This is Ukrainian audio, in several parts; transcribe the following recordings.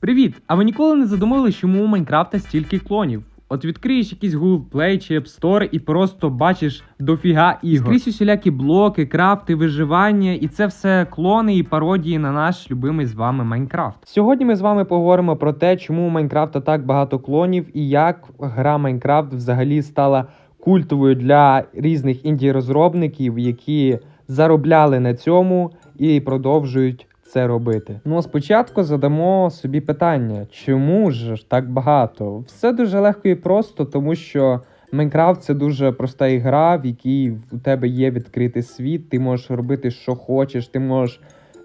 Привіт! А ви ніколи не задумали, чому у Майнкрафта стільки клонів? От відкриєш якийсь Google Play чи App Store і просто бачиш дофіга ігор. Скрізь усілякі блоки, крафти, виживання, і це все клони і пародії на наш любимий з вами Майнкрафт. Сьогодні ми з вами поговоримо про те, чому у Майнкрафта так багато клонів і як гра Майнкрафт взагалі стала культовою для різних інді-розробників, які заробляли на цьому і продовжують це робити. Ну, а спочатку задамо собі питання, чому ж так багато? Все дуже легко і просто, тому що Майнкрафт це дуже проста ігра, в якій у тебе є відкритий світ, ти можеш робити, що хочеш, ти можеш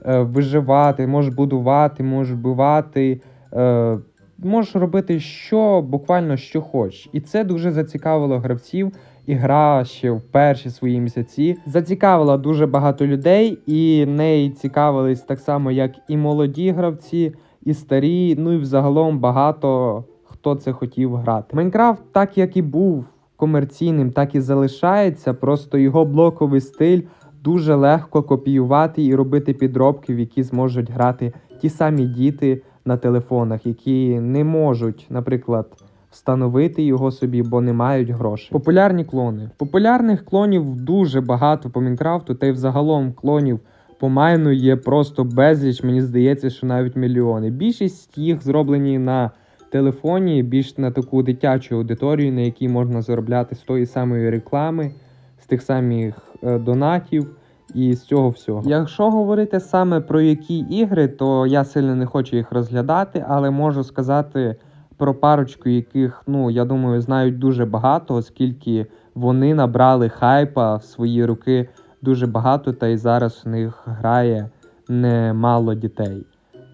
е, виживати, можеш будувати, можеш вбивати. Е, Можеш робити що буквально що хочеш. І це дуже зацікавило гравців. І гра ще в перші свої місяці зацікавила дуже багато людей, і неї цікавились так само, як і молоді гравці, і старі. Ну і взагалом багато хто це хотів грати. Майнкрафт, так як і був комерційним, так і залишається. Просто його блоковий стиль дуже легко копіювати і робити підробки, в які зможуть грати ті самі діти на телефонах, які не можуть, наприклад встановити його собі, бо не мають грошей. Популярні клони. Популярних клонів дуже багато по Мінкрафту, та й взагалом клонів по майну є просто безліч. Мені здається, що навіть мільйони. Більшість їх зроблені на телефоні, більш на таку дитячу аудиторію, на якій можна заробляти з тої самої реклами, з тих самих е, донатів. І з цього всього. Якщо говорити саме про які ігри, то я сильно не хочу їх розглядати, але можу сказати про парочку, яких, ну, я думаю, знають дуже багато, оскільки вони набрали хайпа в свої роки дуже багато, та й зараз в них грає немало дітей.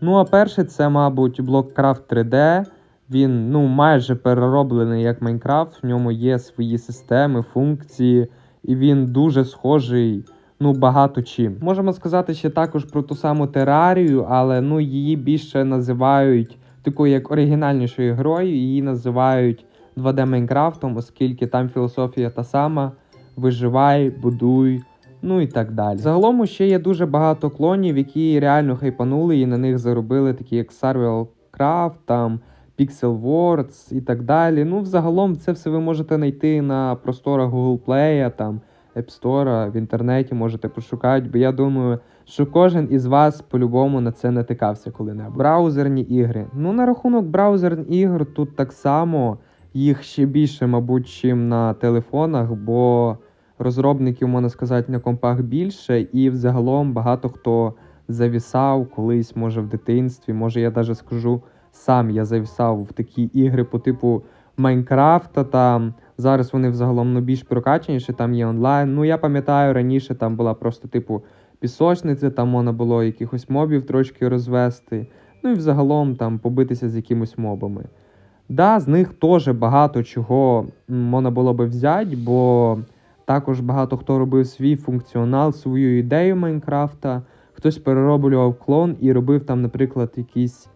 Ну, а перший це, мабуть, Blockcraft 3D. Він ну, майже перероблений як Майнкрафт, в ньому є свої системи, функції, і він дуже схожий ну, багато чим. Можемо сказати ще також про ту саму терарію, але ну, її більше називають такою як оригінальнішою грою, її називають 2D Майнкрафтом, оскільки там філософія та сама: виживай, будуй. Ну і так далі. Загалом ще є дуже багато клонів, які реально хайпанули і на них заробили, такі як Survival Craft, там Pixel Wars і так далі. Ну, взагалом, це все ви можете знайти на просторах Google Play, там App Store, в інтернеті можете пошукати, бо я думаю, що кожен із вас по-любому на це натикався коли-небудь. Браузерні ігри. Ну, на рахунок браузерних ігор тут так само їх ще більше, мабуть, чим на телефонах, бо розробників, можна сказати, на компах більше, і взагалом багато хто завісав колись, може в дитинстві, може я навіть скажу, сам я завісав в такі ігри по типу Майнкрафта там. Зараз вони взагалом ну, більш прокачаніші, там є онлайн. Ну, я пам'ятаю, раніше там була просто, типу, пісочниця, там можна було якихось мобів трошки розвести. Ну і взагалом там побитися з якимось мобами. Да, з них теж багато чого можна було би взяти, бо також багато хто робив свій функціонал, свою ідею Майнкрафта. Хтось перероблював клон і робив там, наприклад, якісь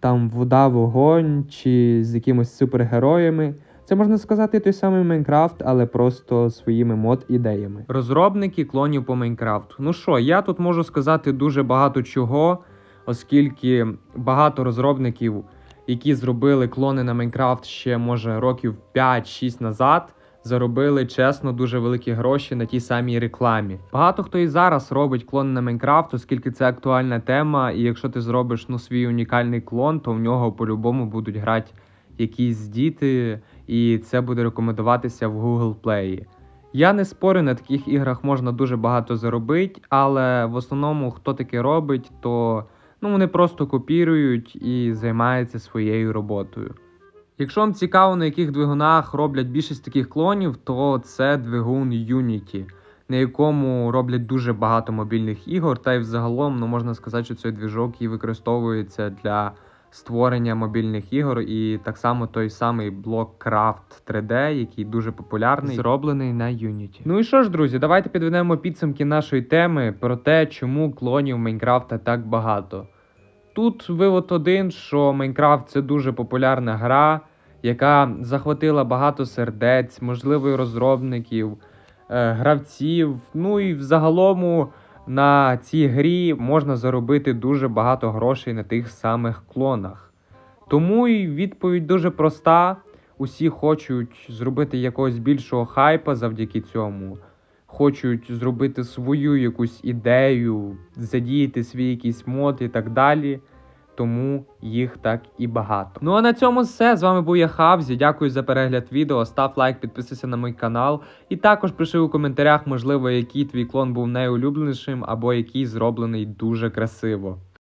там вода, вогонь чи з якимось супергероями. Це можна сказати той самий Майнкрафт, але просто своїми мод-ідеями. Розробники клонів по Майнкрафту. Ну що, я тут можу сказати дуже багато чого, оскільки багато розробників, які зробили клони на Майнкрафт ще може років 5-6 назад. Заробили чесно дуже великі гроші на тій самій рекламі. Багато хто і зараз робить клони на Майнкрафт, оскільки це актуальна тема. І якщо ти зробиш ну свій унікальний клон, то в нього по-любому будуть грати якісь діти, і це буде рекомендуватися в Google Play. Я не спорю, на таких іграх можна дуже багато заробити, але в основному, хто таке робить, то ну, вони просто копірують і займаються своєю роботою. Якщо вам цікаво, на яких двигунах роблять більшість таких клонів, то це двигун Unity, на якому роблять дуже багато мобільних ігор, та й взагалом ну, можна сказати, що цей движок і використовується для створення мобільних ігор, і так само той самий блок Craft 3D, який дуже популярний, зроблений на Unity. Ну і що ж, друзі, давайте підведемо підсумки нашої теми про те, чому клонів Майнкрафта так багато. Тут вивод один, що Майнкрафт це дуже популярна гра, яка захватила багато сердець, можливо, і розробників, е, гравців. Ну і взагалому на цій грі можна заробити дуже багато грошей на тих самих клонах. Тому і відповідь дуже проста. Усі хочуть зробити якогось більшого хайпа завдяки цьому. Хочуть зробити свою якусь ідею, задіяти свій якийсь мод і так далі. Тому їх так і багато. Ну а на цьому все. З вами був я Хавзі. Дякую за перегляд відео. Став лайк, підписуйся на мій канал. І також пиши у коментарях, можливо, який твій клон був найулюбленішим, або який зроблений дуже красиво.